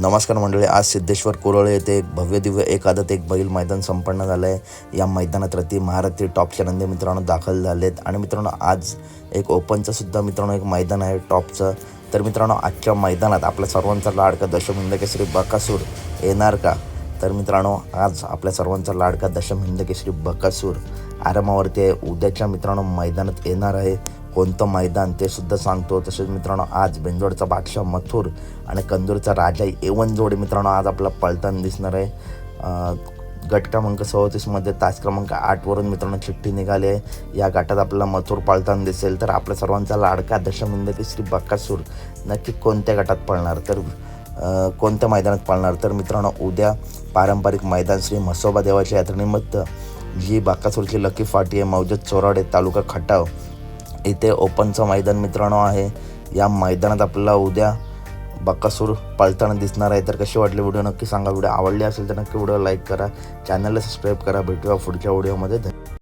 नमस्कार मंडळी आज सिद्धेश्वर कोरळे येथे एक भव्य दिव्य एक आदत एक बैल मैदान संपन्न झालं आहे या मैदानात रती महारथी टॉपच्या नंदी मित्रांनो दाखल झालेत. आणि मित्रांनो आज एक ओपनचं सुद्धा मित्रांनो एक मैदान आहे टॉपचं. तर मित्रांनो आजच्या मैदानात आपल्या सर्वांचा लाडका दशम हिंदकेसरी बकासूर येणार का? तर मित्रांनो आज आपल्या सर्वांचा लाडका दशम हिंदकेसरी बकासूर आरामावरती आहे. उद्याच्या मित्रांनो मैदानात येणार आहे. कोणतं मैदान ते सुद्धा सांगतो. तसेच मित्रांनो आज बेंजोडचा बादशाह मथुर आणि कंदूरचा राजा एवन जोडे मित्रांनो आज आपला पळताना दिसणार आहे. गट क्रमांक सदतीसमध्ये तास क्रमांक आठवरून मित्रांनो चिठ्ठी निघाली आहे. या गटात आपल्याला मथुर पळताना दिसेल. तर आपल्या सर्वांचा लाडका दशमिंद श्री बक्कासूर नक्की कोणत्या गटात पळणार? तर कोणत्या मैदानात पळणार? तर मित्रांनो उद्या पारंपरिक मैदान श्री म्हसोबा देवाच्या यात्रेनिमित्त जी बाकासूरची लकी फाटी आहे मौजत चोराडे तालुका खटाव. इथे ओपनचं मैदान मित्रांनो आहे. या मैदानात आपल्याला उद्या बक्कासूर पळताना दिसणार आहे. तर कशी वाटली व्हिडिओ नक्की सांगा. व्हिडिओ आवडली असेल तर नक्की व्हिडिओ लाईक करा. चॅनलला सबस्क्राईब करा. भेटूया पुढच्या व्हिडिओमध्ये धन्यवाद.